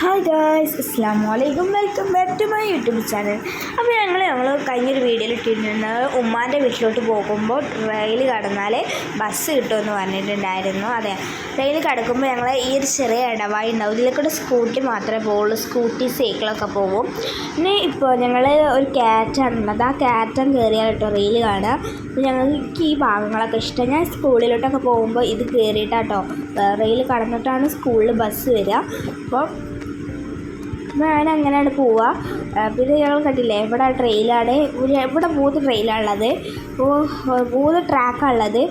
Hi guys അസ്സാം വലൈക്കും welcome back to my YouTube channel അപ്പോൾ ഞങ്ങൾ ഞങ്ങൾ കഴിഞ്ഞൊരു വീഡിയോയിൽ ഇട്ടിട്ടുണ്ട്. ഉമ്മാന്റെ വീട്ടിലോട്ട് പോകുമ്പോൾ റെയിൽ കടന്നാൽ ബസ് കിട്ടുമെന്ന് പറഞ്ഞിട്ടുണ്ടായിരുന്നു. അതെ. റെയിൽ കടക്കുമ്പോൾ ഞങ്ങൾ ഈ ഒരു ചെറിയ ഇടവായി ഉണ്ടാവും. ഇതിലേക്കൂടെ സ്കൂട്ടി മാത്രമേ പോവുള്ളൂ. സ്കൂട്ടി സൈക്കിളൊക്കെ പോകും. പിന്നെ ഇപ്പോൾ ഞങ്ങൾ ഒരു കയറ്റാണുള്ളത് ആ കയറ്റം കയറിയാൽ കേട്ടോ റെയിൽ കാണുക. അപ്പോൾ ഞങ്ങൾക്ക് ഈ ഭാഗങ്ങളൊക്കെ ഇഷ്ടം. ഞാൻ സ്കൂളിലോട്ടൊക്കെ പോകുമ്പോൾ ഇത് കയറിയിട്ടാട്ടോ റെയിൽ കടന്നിട്ടാണ് സ്കൂളിൽ ബസ് വരിക. അപ്പോൾ ഞാൻ അങ്ങനെയാണ് പോവുക പിന്നെ ഞങ്ങൾ കണ്ടില്ലേ ഇവിടെ ട്രെയിലാണ്. ഇവിടെ മൂന്ന് ട്രെയിലാണുള്ളത്. മൂന്ന് ട്രാക്കാണുള്ളത്.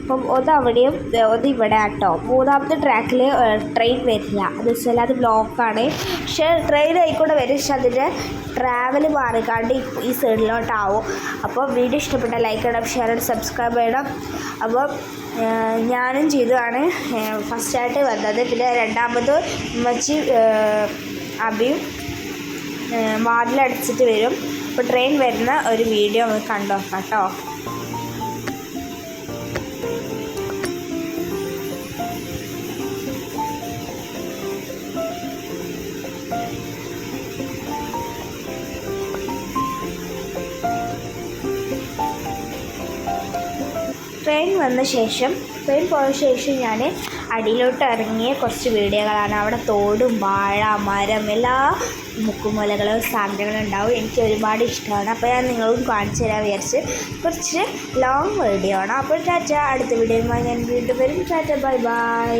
അപ്പം ഒന്ന് അവിടെയും ഒന്ന് ഇവിടെ ആട്ടോ മൂന്നാമത്തെ ട്രാക്കിൽ ട്രെയിൻ വരില്ല. അത് വെച്ചാൽ അത് ബ്ലോക്കാണ്. പക്ഷേ ട്രെയിൻ ആയിക്കൂടെ വരും. പക്ഷെ അതിന്റെ ട്രാവൽ മാറിക്കാണ്ട് ഈ- സൈഡിലോട്ടാവും. അപ്പോൾ വീഡിയോ ഇഷ്ടപ്പെട്ട ലൈക്ക് ചെയ്യണം ഷെയർ ചെയ്യണം സബ്സ്ക്രൈബ് ചെയ്യണം. അപ്പോൾ ഞാനും ചെയ്തതാണ്. ഫസ്റ്റായിട്ട് വന്നത്. പിന്നെ രണ്ടാമത് മച്ചി അബിയും വാതിലടച്ചിട്ട് വരും. അപ്പോൾ ട്രെയിൻ വരുന്ന ഒരു വീഡിയോ നമുക്ക് കണ്ടു നോക്കാം കേട്ടോ ട്രെയിൻ വന്ന ശേഷം ട്രെയിൻ പോയ ശേഷം ഞാൻ അടിയിലോട്ട് ഇറങ്ങിയ കുറച്ച് വീഡിയോകളാണ്. അവിടെ തോടും വാഴ മരം എല്ലാ മുക്കുമൂലകളും സാധനങ്ങളും ഉണ്ടാവും. എനിക്ക് ഒരുപാട് ഇഷ്ടമാണ്. അപ്പോൾ ഞാൻ നിങ്ങളും കാണിച്ചു തരാൻ വിചാരിച്ച് കുറച്ച് ലോങ് വീഡിയോ ആണ്. അപ്പോൾ ടാറ്റ അടുത്ത വീഡിയോയുമായി ഞാൻ വീണ്ടും വരും. Tata bye bye